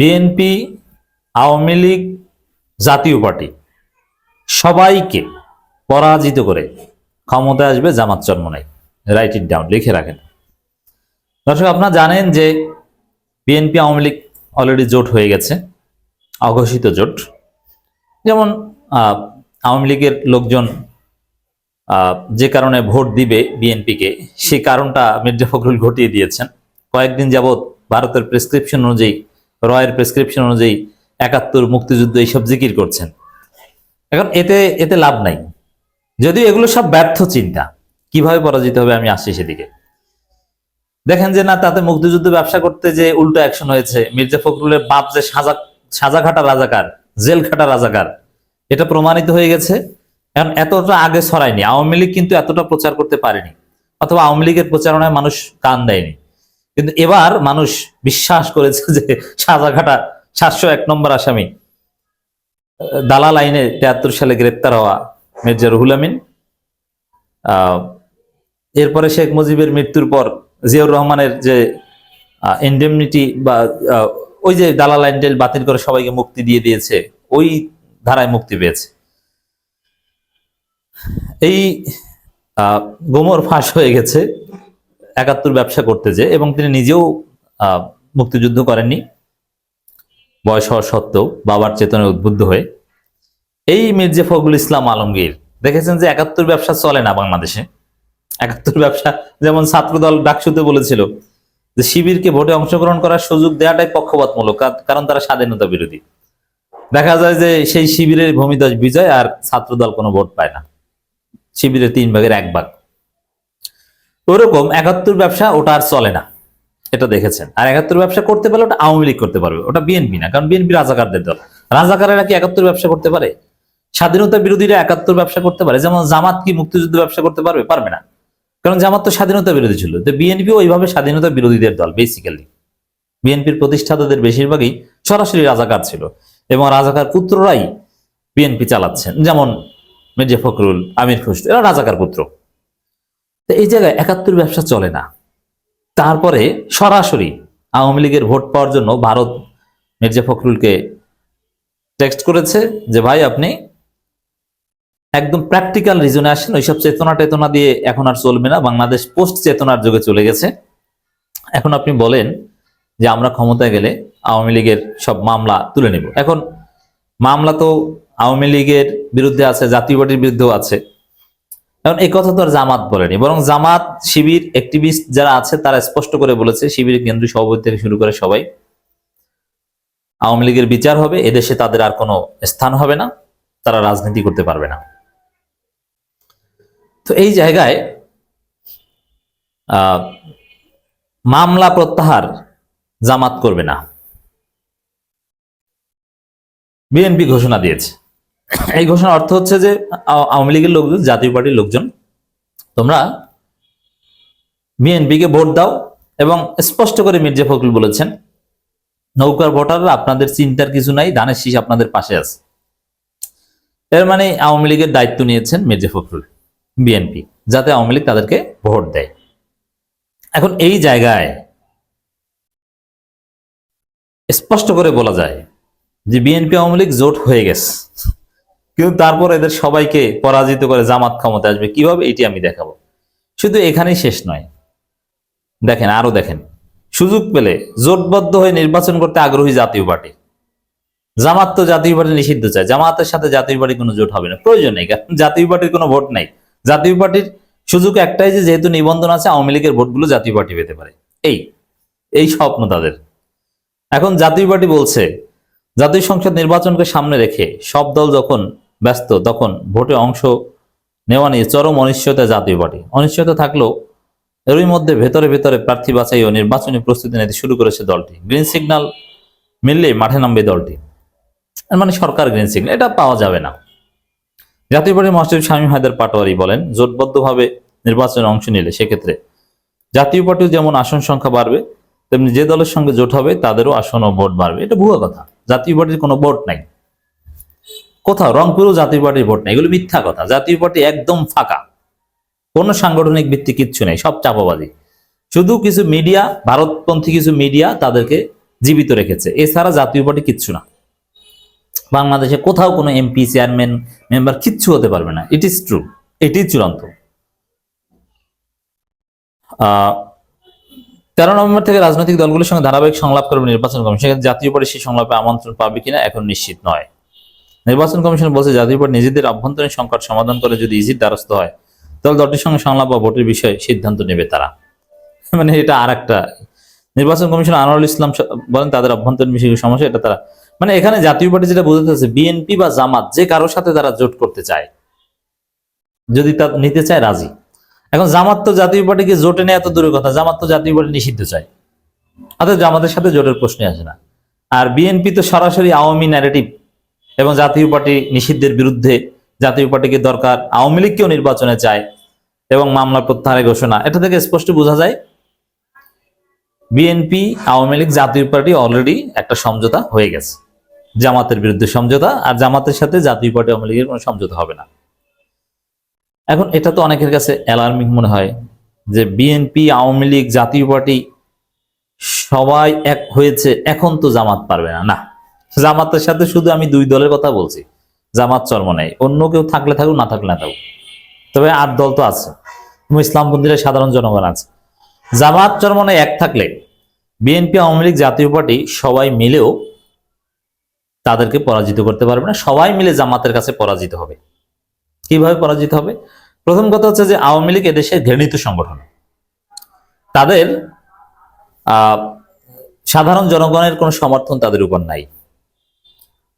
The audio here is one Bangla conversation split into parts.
বিএনপি, আওয়ামী লীগ, জাতীয় পার্টি সবাইকে পরাজিত করে ক্ষমতায় আসবে জামাত জন্ম নেই রাইট ইট ডাউন লিখে রাখেন। দর্শক, আপনারা জানেন যে বিএনপি, আওয়ামী লীগ অলরেডি জোট হয়ে গেছে, অঘোষিত জোট। যেমন আওয়ামী লীগের লোকজন যে কারণে ভোট দিবে বিএনপিকে সেই কারণটা মির্জা ফখরুল ঘটিয়ে দিয়েছেন। কয়েকদিন যাবৎ ভারতের প্রেসক্রিপশন অনুযায়ী রয়ের প্রেসক্রিপশন অনুযায়ী একাত্তর মুক্তিযুদ্ধ এইসব জিকির করছেন। এখন এতে এতে লাভ নাই। যদিও এগুলো সব ব্যর্থ চিন্তা, কীভাবে পরাজিত হবে আমি আসছি সেদিকে। দেখেন যে না, তাতে মুক্তিযুদ্ধ ব্যবসা করতে যে উল্টো অ্যাকশন হয়েছে, মির্জা ফখরুলের বাপ যে সাজা সাজা খাটা রাজাকার জেল খাটা রাজাকার, এটা প্রমাণিত হয়ে গেছে। এখন এতটা আগে ছড়ায়নি, আওয়ামী লীগ কিন্তু এতটা প্রচার করতে পারেনি, অথবা আওয়ামী লীগের প্রচারণায় মানুষ কান দেয়নি। কিন্তু এবার মানুষ বিশ্বাস করেছে যে সাজাঘাটা সাতশো এক নম্বর আসামি, দালাল আইনে তেহাত্তর সালে গ্রেপ্তার হওয়া মির্জা রুহুল আমিন। এরপরে শেখ মুজিবের মৃত্যুর পর জিয়াউর রহমানের যে ইন্ডেমনিটি বা ওই যে দালাল আইন টেল বাতিল করে সবাইকে মুক্তি দিয়ে দিয়েছে, ওই ধারায় মুক্তি পেয়েছে। এই গোমর ফাঁস হয়ে গেছে। একাত্তর ব্যবসা করতে যে, এবং তিনি নিজেও মুক্তিযুদ্ধ করেননি। বয়স হওয়া সত্ত্বেও বাবার চেতনায় উদ্বুদ্ধ হয়ে। এই মির্জা ফখরুল ইসলাম আলমগীর, দেখেছেন যে একাত্তর ব্যবসা চলে না বাংলাদেশে? একাত্তর ব্যবসা, যেমন ছাত্রদল ডাকসুতে বলেছিল যে, শিবিরকে ভোটে অংশগ্রহণ করার সুযোগ দেওয়াটাই পক্ষপাতমূলক কারণ তারা স্বাধীনতা বিরোধী। দেখা যায় যে, সেই শিবিরের ভূমিদশ বিজয় আর ছাত্রদল কোনো ভোট পায় না। শিবিরের তিন ভাগের এক ভাগ। ওরকম একাত্তর ব্যবসা ওটা আর চলে না। এটা দেখেছেন। আর একাত্তর ব্যবসা করতে পারলে ওটা আওয়ামী লীগ করতে পারবে। ওটা বিএনপি না, কারণ বিএনপি রাজাকারদের দল। রাজাকারেরা কি একাত্তর ব্যবসা করতে পারে? স্বাধীনতা বিরোধীরা একাত্তর ব্যবসা করতে পারে। যেমন জামাত কি মুক্তিযুদ্ধ ব্যবসা করতে পারবে? পারবে না। কারণ জামাত তো স্বাধীনতা বিরোধী ছিল। তো বিএনপিও ওইভাবে স্বাধীনতা বিরোধীদের দল বেসিক্যালি বিএনপির প্রতিষ্ঠাতাদের বেশিরভাগই সরাসরি রাজাকার ছিল। এবং রাজাকার পুত্ররাই বিএনপি চালাচ্ছেন। যেমন মির্জা ফখরুল, আমির খুশরু এরা রাজাকার পুত্র। তো এই জায়গায় একাত্তর ব্যবসা চলে না। তারপরে সরাসরি আওয়ামী লীগের ভোট পাওয়ার জন্য ভারত মির্জা ফখরুলকে টেক্সট করেছে যে, ভাই, আপনি একদম প্র্যাকটিক্যাল রিজনে আসেন। ওইসব চেতনা টেতনা দিয়ে এখন আর চলবে না। বাংলাদেশ পোস্ট চেতনার যুগে চলে গেছে। এখন আপনি বলেন যে, আমরা ক্ষমতায় গেলে আওয়ামী লীগের সব মামলা তুলে নেব। এখন মামলা তো আওয়ামী লীগের বিরুদ্ধে আছে, জাতীয় পার্টির বিরুদ্ধেও আছে। এখন এই কথা তো আর জামাত বলেনি, বরং জামাত শিবির অ্যাক্টিভিস্ট যারা আছে তারা স্পষ্ট করে বলেছে, শিবিরের কেন্দ্রীয় সভাপতি থেকে শুরু করে সবাই। আওয়ামী লীগের বিচার হবে, এদেশে তাদের আর কোনো স্থান হবে না, তারা রাজনীতি করতে পারবে না। তো এই জায়গায় মামলা প্রত্যাহার জামাত করবে না। বিএনপি ঘোষণা দিয়েছে। এই ঘোষণার অর্থ হচ্ছে যে আওয়ামী লীগের লোকজন জাতীয় পার্টির লোকজন, তোমরা বিএনপিকে ভোট দাও এবং স্পষ্ট করে মির্জা ফখরুল বলেছেন, নৌকার ভোটাররা আপনাদের চিন্তার কিছু নাই, ধানের শীষ আপনাদের পাশে আছে। এর মানে আওয়ামী লীগের দায়িত্ব নিয়েছেন মির্জা ফখরুল, বিএনপি, যাতে আওয়ামী লীগ তাদেরকে ভোট দেয়। এখন এই জায়গায় স্পষ্ট করে বলা যায় যে, বিএনপি, আওয়ামী লীগ জোট হয়ে গেছে। কিন্তু তারপর এদের সবাইকে পরাজিত করে জামাত ক্ষমতা আসবে। কীভাবে? এটি আমি দেখাবো। শুধু এখানেই শেষ নয়। দেখেন, আরও দেখেন। সুযোগ পেলে জোটবদ্ধ হয়ে নির্বাচন করতে আগ্রহী জাতীয় পার্টি। জামাত তো জাতীয় পার্টি নিষিদ্ধ চায়। জামাতের সাথে জাতীয় পার্টি কোনো জোট হবে না। প্রয়োজন নেই, কারণ জাতীয় পার্টির কোনো ভোট নাই। জাতীয় পার্টির সুযোগ একটাই যে, যেহেতু নিবন্ধন আছে, আওয়ামী লীগের ভোটগুলো জাতীয় পার্টি পেতে পারে। এই এই স্বপ্ন তাদের। এখন জাতীয় পার্টি বলছে, জাতীয় সংসদ নির্বাচনকে সামনে রেখে সব দল যখন ব্যস্ত, তখন ভোটে অংশ নেওয়া নিয়ে চরম অনিশ্চয়তা জাতীয় পার্টি। অনিশ্চয়তা থাকলেও এরই মধ্যে ভেতরে ভেতরে প্রার্থী বাছাই ও নির্বাচনী প্রস্তুতি নিতে শুরু করেছে দলটি। গ্রিন সিগন্যাল মিললে মাঠে নামবে দলটি। মানে সরকার গ্রিন সিগন্যাল এটা পাওয়া যাবে না। জাতীয় পার্টির মহাসচিব স্বামী হায়দার পাটোয়ারি বলেন, জোটবদ্ধভাবে নির্বাচনে অংশ নিলে সেক্ষেত্রে জাতীয় পার্টিও যেমন আসন সংখ্যা বাড়বে, তেমনি যে দলের সঙ্গে জোট হবে, তাদেরও আসন ও ভোট বাড়বে। এটা ভুয়া কথা। জাতীয় পার্টির কোনো ভোট নাই। কোথাও, রংপুরেও জাতীয় পার্টির ভোট নেই। এগুলো মিথ্যা কথা। জাতীয় পার্টি একদম ফাঁকা। কোনো সাংগঠনিক ভিত্তি কিচ্ছু নেই, সব চাপাবাজি। শুধু কিছু মিডিয়া, ভারতপন্থী কিছু মিডিয়া তাদেরকে জীবিত রেখেছে। এছাড়া জাতীয় পার্টি কিচ্ছু না। বাংলাদেশে কোথাও কোনো এমপি, চেয়ারম্যান, মেম্বার কিচ্ছু হতে পারবে না। ইট ইজ ট্রু এটি চূড়ান্ত। তেরো নভেম্বর থেকে রাজনৈতিক দলগুলোর সঙ্গে ধারাবাহিক সংলাপ করবে নির্বাচন কমিশন। জাতীয় পার্টি সেই সংলাপে আমন্ত্রণ পাবে কিনা এখন নিশ্চিত নয়। নির্বাচন কমিশন বলছে জাতীয় পার্টি নিজেদের আভ্যন্তরীণ সংকট সমাধান করে যদি ইজির দ্বারস্থ হয়, তাহলে দলটির সঙ্গে সংলাপ বা ভোটের বিষয়ে সিদ্ধান্ত নেবে তারা। মানে এটা আর একটা নির্বাচন কমিশন আনোয়ারুল ইসলাম বলেন, তাদের অভ্যন্তরীণ বিষয় সমস্যা, এটা তারা মানে এখানে জাতীয় পার্টি যেটা বোঝাতে হচ্ছে বিএনপি বা জামাত, যে কারোর সাথে তারা জোট করতে চায়, যদি তা নিতে চায় রাজি। এখন জামাত তো জাতীয় পার্টিকে জোটে নেয় এত দূরের কথা, জামাত তো জাতীয় পার্টি নিষিদ্ধ চায়। অর্থাৎ জামাতের সাথে জোটের প্রশ্নই আসে না। আর বিএনপি তো সরাসরি আওয়ামী ন্যারেটিভ এবং জাতীয় পার্টি নিষিদ্ধের বিরুদ্ধে জাতীয় পার্টিকে দরকার আওয়ামী লীগকেও নির্বাচনে চায় এবং মামলা প্রত্যাহারের ঘোষণা। এটা থেকে স্পষ্ট বোঝা যায়, বিএনপি, আওয়ামী লীগ, জাতীয় পার্টি অলরেডি একটা সমঝোতা হয়ে গেছে। জামাতের বিরুদ্ধে সমঝোতা, আর জামাতের সাথে জাতীয় পার্টি আওয়ামী লীগের কোনো সমঝোতা হবে না। এখন এটা তো অনেকের কাছে অ্যালার্মিং মনে হয় যে বিএনপি, আওয়ামী লীগ, জাতীয় পার্টি সবাই এক হয়েছে, এখন তো জামাত পারবে না। না জামাতের সাথে শুধু আমি দুই দলের কথা বলছি। জামাত চর্ম নেই। অন্য কেউ থাকলে থাকুক, না থাকলে না থাকুক। তবে আট দল তো আছে। ইসলামপন্থীরা সাধারণ জনগণ আছে। জামাত চরমনে এক থাকলে। বিএনপি, আওয়ামী লীগ, জাতীয় পার্টি সবাই মিলেও তাদেরকে পরাজিত করতে পারবে না। সবাই মিলে জামাতের কাছে পরাজিত হবে। কীভাবে পরাজিত হবে? প্রথম কথা হচ্ছে যে আওয়ামী লীগ এদেশের ঘৃণিত সংগঠন। তাদের সাধারণ জনগণের কোনো সমর্থন তাদের উপর নাই।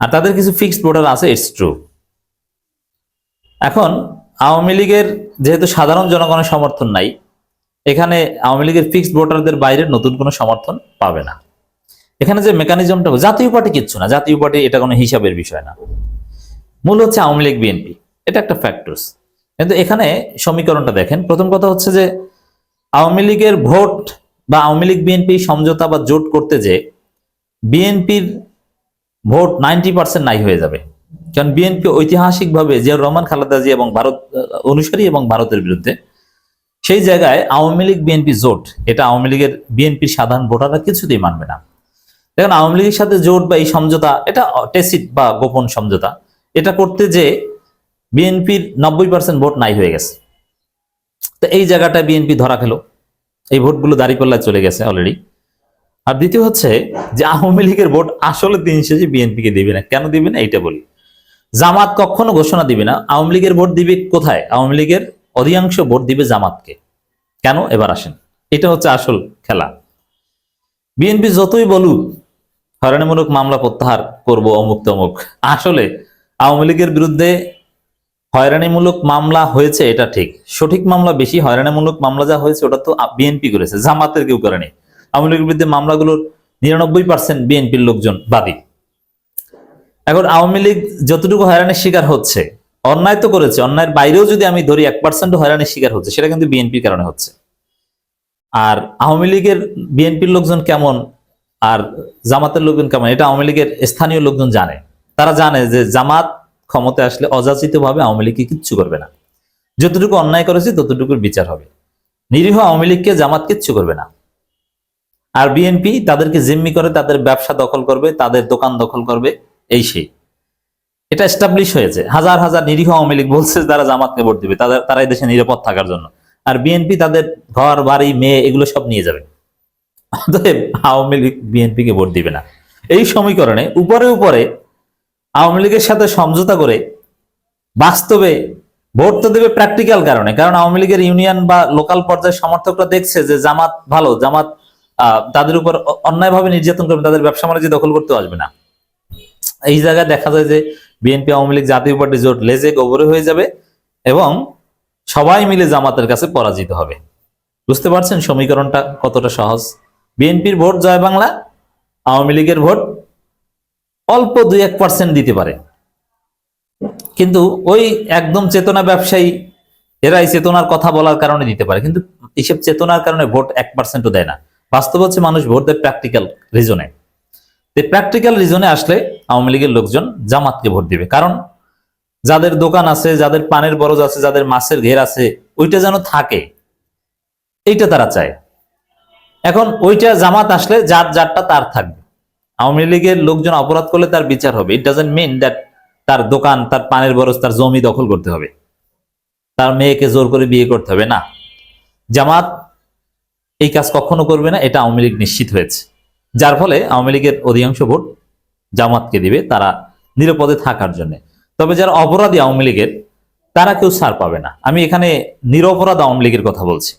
আর তাদের কিছু ফিক্সড ভোটার আছে ইটস ট্রু এখন আওয়ামী লীগের যেহেতু সাধারণ জনগণের সমর্থন নাই, এখানে আওয়ামী লীগের ফিক্সড ভোটারদের বাইরে নতুন কোনো সমর্থন পাবে না। এখানে যে মেকানিজমটা জাতীয় পার্টি কিচ্ছু না, জাতীয় পার্টি এটা কোনো হিসাবের বিষয় না। মূল হচ্ছে আওয়ামী লীগ বিএনপি এটা একটা ফ্যাক্টরস কিন্তু এখানে সমীকরণটা দেখেন, প্রথম কথা হচ্ছে যে আওয়ামী লীগের ভোট বা আওয়ামী লীগ বিএনপি সমঝোতা বা জোট করতে যে বিএনপির ভোট নাইনটি পার্সেন্ট নাই হয়ে যাবে। কারণ বিএনপি ঐতিহাসিকভাবে জিয়াউর রহমান, খালেদা জিয়া এবং ভারত অনুসারী এবং ভারতের বিরুদ্ধে, সেই জায়গায় আওয়ামী লীগ বিএনপি জোট, এটা আওয়ামী লীগের বিএনপির সাধারণ ভোটাররা কিছুতেই মানবে না। দেখুন, আওয়ামী লীগের সাথে জোট বা এই সমঝোতা, এটা টেসিট বা গোপন সমঝোতা, এটা করতে যে বিএনপির নব্বই পার্সেন্ট ভোট নাই হয়ে গেছে। তো এই জায়গাটা বিএনপি ধরা খেলো। এই ভোটগুলো দাঁড়িপাল্লায় চলে গেছে অলরেডি আর দ্বিতীয় হচ্ছে যে আওয়ামী লীগের ভোট আসলে দিন শেষে বিএনপিকে দিবে না। কেন দিবে না? এইটা বলি। জামাত কখনো ঘোষণা দিবে না। আওয়ামী লীগের ভোট দিবে কোথায়? আওয়ামী লীগের অধিকাংশ ভোট দিবে জামাতকে। কেন? এবার আসেন। এটা হচ্ছে আসল খেলা। বিএনপি যতই বলুক, হয়রানিমূলক মামলা প্রত্যাহার করব অমুক তমুক। আসলে আওয়ামী লীগের বিরুদ্ধে হয়রানিমূলক মামলা হয়েছে, এটা ঠিক। সঠিক মামলা বেশি, হয়রানিমূলক মামলা যা হয়েছে, ওটা তো বিএনপি করেছে। জামাতের কেউ করেনি আওয়ামী লীগের বিরুদ্ধে মামলাগুলোর নিরানব্বই পার্সেন্ট বিএনপির লোকজন বাদী। এখন আওয়ামী লীগ যতটুকু হয়রানির শিকার হচ্ছে, অন্যায় তো করেছে, অন্যায়ের বাইরেও যদি আমি ধরি এক পার্সেন্ট হয়রানির শিকার হচ্ছে, সেটা কিন্তু বিএনপির কারণে হচ্ছে। আর আওয়ামী লীগের বিএনপির লোকজন কেমন, আর জামাতের লোকজন কেমন, এটা আওয়ামী লীগের স্থানীয় লোকজন জানে। তারা জানে যে জামাত ক্ষমতায় আসলে অযাচিত ভাবে আওয়ামী লীগকে কিচ্ছু করবে না। যতটুকু অন্যায় করেছে ততটুকুর বিচার হবে। নিরীহ আওয়ামী লীগকে জামাত কিচ্ছু করবে না। আর বিএনপি তাদেরকে জিম্মি করে তাদের ব্যবসা দখল করবে, তাদের দোকান দখল করবে, এই সেই। এটা এস্টাবলিশ হয়েছে। হাজার হাজার নিরীহ আওয়ামী লীগ বলছে তারা জামাতকে ভোট দিবে। তাদের, তারা দেশে নিরাপদ থাকার জন্য। আর বিএনপি তাদের ঘর, বাড়ি, মেয়ে এগুলো সব নিয়ে যাবে। অতএব আওয়ামী লীগ বিএনপি কে ভোট দিবে না। এই সমীকরণে উপরে উপরে আওয়ামী লীগের সাথে সমঝোতা করে বাস্তবে ভোট তো দেবে প্র্যাকটিক্যাল কারণে। কারণ আওয়ামী লীগের ইউনিয়ন বা লোকাল পর্যায়ের সমর্থকরা দেখছে যে জামাত ভালো, জামাত তাদের উপর অ- অন্যায়ভাবে নির্যাতন করবে, তাদের ব্যবসা বাণিজ্য দখল করতে আসবে না। এই জায়গায় দেখা যায় যে বিএনপি আওয়ামী লীগ, জাতীয় পার্টি জোট লেজে গোবরে হয়ে যাবে এবং সবাই মিলে জামাতের কাছে পরাজিত হবে। বুঝতে পারছেন সমীকরণটা কতটা সহজ? বিএনপির ভোট জয় বাংলা, আওয়ামী লীগের ভোট অল্প দুই এক পার্সেন্ট দিতে পারে। কিন্তু ওই একদম চেতনা ব্যবসায়ী, এরাই চেতনার কথা বলার কারণে দিতে পারে। কিন্তু এইসব চেতনার কারণে ভোট এক পার্সেন্টও দেয় না। বাস্তব হচ্ছে মানুষ ভোট দেয় প্র্যাকটিক্যাল রিজনে প্র্যাকটিক্যাল রিজনে আসলে আওয়ামী লীগের লোকজন জামাতকে ভোট দিবে। কারণ যাদের দোকান আছে, যাদের পানের বরজ আছে, যাদের মাছের ঘের আছে, ওইটা যেন থাকে, এইটা তারা চায়। এখন ওইটা জামাত আসলে যার যারটা তার থাকবে। আওয়ামী লীগের লোকজন অপরাধ করলে তার বিচার হবে। ইট ডাজেন্ট মিন দ্যাট তার দোকান, তার পানের বরজ, তার জমি দখল করতে হবে। তার মেয়েকে জোর করে বিয়ে করতে হবে, না। জামাত এই কাজ কখনো করবে না, এটা আওয়ামী লীগ নিশ্চিত হয়েছে। যার ফলে আওয়ামী লীগের অধিকাংশ ভোট জামাতকে দিবে তারা নিরাপদে থাকার জন্য। তবে যারা অপরাধী আওয়ামী লীগের, তারা কেউ ছাড় পাবে না। আমি এখানে নিরপরাধ আওয়ামী লীগের কথা বলছি।